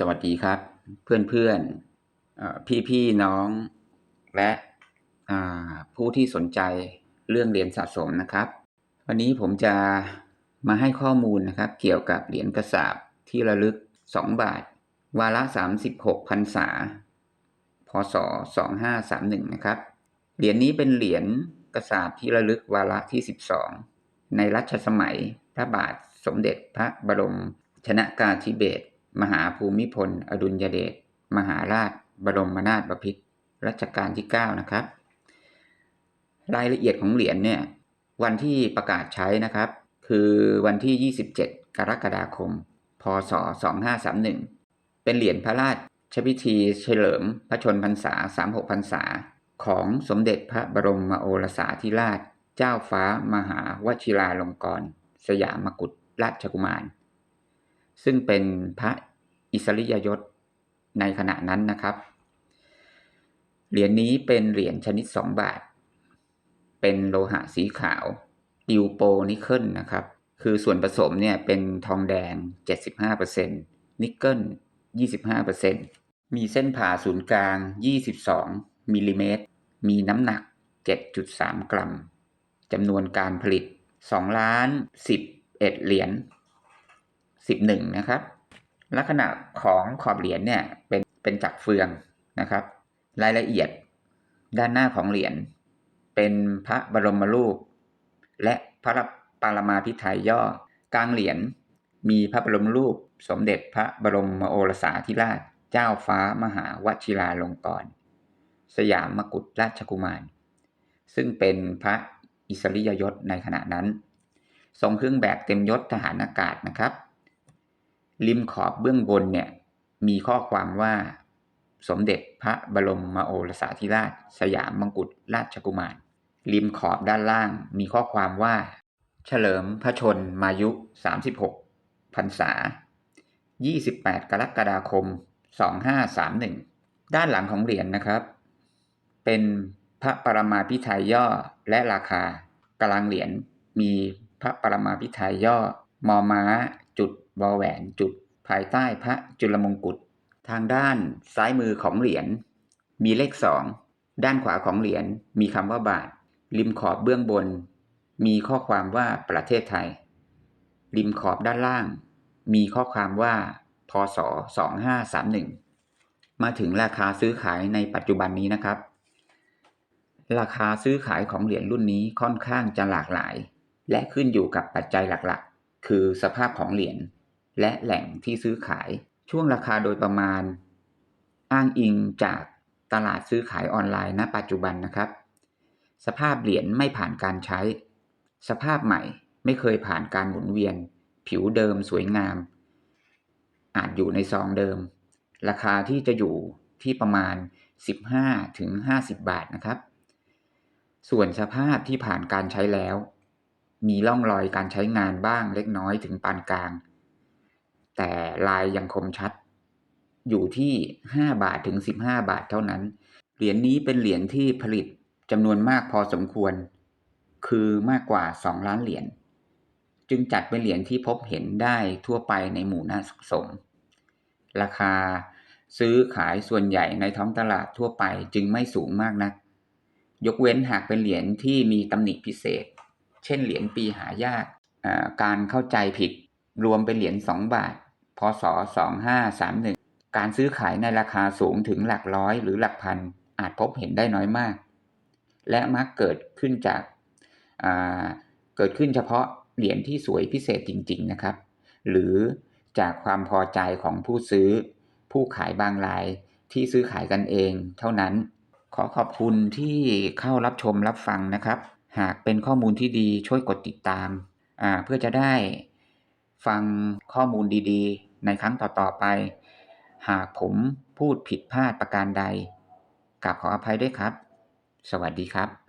สวัสดีครับ เพื่อนๆพี่พี่ๆน้อง และผู้ที่สนใจเรื่องเหรียญสะสมนะครับ วันนี้ผมจะมาให้ข้อมูลนะครับ เกี่ยวกับเหรียญกระสาบที่ระลึก 2 บาท วาระ 36พรรษา พศ 2531 นะครับ เหรียญนี้เป็นเหรียญกระสาบที่ระลึกวาระที่ 12 ในรัชสมัยพระบาทสมเด็จพระบรมชนากาธิเบศร มหาภูมิพล อดุลยเดช มหาราช บรมนาถบพิตรรัชกาลที่ 9 นะครับ รายละเอียดของเหรียญเนี่ย วันที่ประกาศใช้นะครับ คือวันที่ 27 กรกฎาคม พศ 2531 เป็นเหรียญพระราชพิธีเฉลิมพระชนพรรษา 36พรรษา ของสมเด็จพระบรมโอรสาธิราช เจ้าฟ้ามหาวชิราลงกรณ์สยามกุฎราชกุมาร ซึ่งเป็นพระ อิสริยยศในขณะนั้นนะครับ เหรียญนี้เป็นเหรียญชนิด 2 บาท เป็นโลหะสีขาวอิวโปนิเคิลนะครับ คือส่วนผสมเนี่ยเป็นทองแดง 75%นิกเกิล 25%มีเส้นผ่าศูนย์กลาง 22มิลลิเมตร มีน้ำหนัก 7.3 กรัมจำนวนการผลิต2ล้าน11 เหรียญ11 นะครับ ลักษณะของขอบเหรียญเนี่ยเป็นเป็นจักรเฟืองนะครับ รายละเอียดด้านหน้าของเหรียญเป็นพระบรมรูป และพระปารมาภิไธยย่อกลางเหรียญมีพระบรมรูปสมเด็จพระบรมโอรสาธิราช เจ้าฟ้ามหาวชิราลงกรณ์สยามกุฎราชกุมาร ซึ่งเป็นพระอิสริยยศในขณะนั้น ทรงเครื่องแบบเต็มยศทหารอากาศนะครับ ริมขอบเบื้องบนเนี่ยมีข้อความว่าสมเด็จพระบรมโอรสาธิราช สยามมงกุฎราชกุมาร ริมขอบด้านล่างมีข้อความว่า เฉลิมพระชนมายุ 36พรรษา 28 กรกฎาคม 2531 ด้านหลังของเหรียญนะครับ เป็นพระปรมาภิไธยย่อและราคากลางเหรียญมีพระปรมาภิไธยย่อมอม้าจุด วอแหวนจุดภายใต้พระจุลมงกุฎทางด้านซ้ายมือของเหรียญมีเลขสองด้านขวาของเหรียญมีคำว่าบาท ริมขอบเบื้องบน มีข้อความว่าประเทศไทย ริมขอบด้านล่าง มีข้อความว่าพศ2531 มาถึงราคาซื้อขายในปัจจุบันนี้นะครับ ราคาซื้อขายของเหรียญรุ่นนี้ค่อนข้างจะหลากหลาย และขึ้นอยู่กับปัจจัยหลักๆ คือสภาพของเหรียญ และแหล่งที่ซื้อขายช่วงราคาโดยประมาณ อ้างอิงจากตลาดซื้อขายออนไลน์ณ ปัจจุบันนะครับ สภาพเหรียญไม่ผ่านการใช้ สภาพใหม่ไม่เคยผ่านการหมุนเวียน ผิวเดิมสวยงาม อาจอยู่ในซองเดิม ราคาที่จะอยู่ที่ประมาณ 15ถึง50 บาทนะครับ ส่วนสภาพที่ผ่านการใช้แล้ว มีร่องรอยการใช้งานบ้างเล็กน้อยถึงปานกลาง แต่ลายยังคมชัด อยู่ที่ 5 บาทถึง 15 บาทเท่านั้น เหรียญนี้เป็นเหรียญที่ผลิตจำนวนมากพอสมควร คือมากกว่า 2 ล้านเหรียญ จึงจัดเป็นเหรียญที่พบเห็นได้ทั่วไปในหมู่นักสะสม ราคาซื้อขายส่วนใหญ่ในท้องตลาดทั่วไปจึงไม่สูงมากนัก ยกเว้นหากเป็นเหรียญที่มีตำหนิพิเศษ เช่นเหรียญปีหายาก การเข้าใจผิด รวมเป็นเหรียญ2บาท พศ 2531 การซื้อขายในราคาสูงถึงหลักร้อยหรือหลักพันอาจพบเห็นได้น้อยมาก และมักเกิดขึ้นจากเกิดขึ้นเฉพาะเหรียญที่สวยพิเศษจริง ๆนะครับ หรือจากความพอใจของผู้ซื้อ ผู้ขายบางรายที่ซื้อขายกันเองเท่านั้น ขอขอบคุณที่เข้ารับชมรับฟังนะครับ หากเป็นข้อมูลที่ดีช่วยกดติดตาม เพื่อจะได้ฟังข้อมูลดีๆ ในครั้งต่อๆไป หากผมพูดผิดพลาดประการใดกราบขออภัยด้วยครับ สวัสดีครับ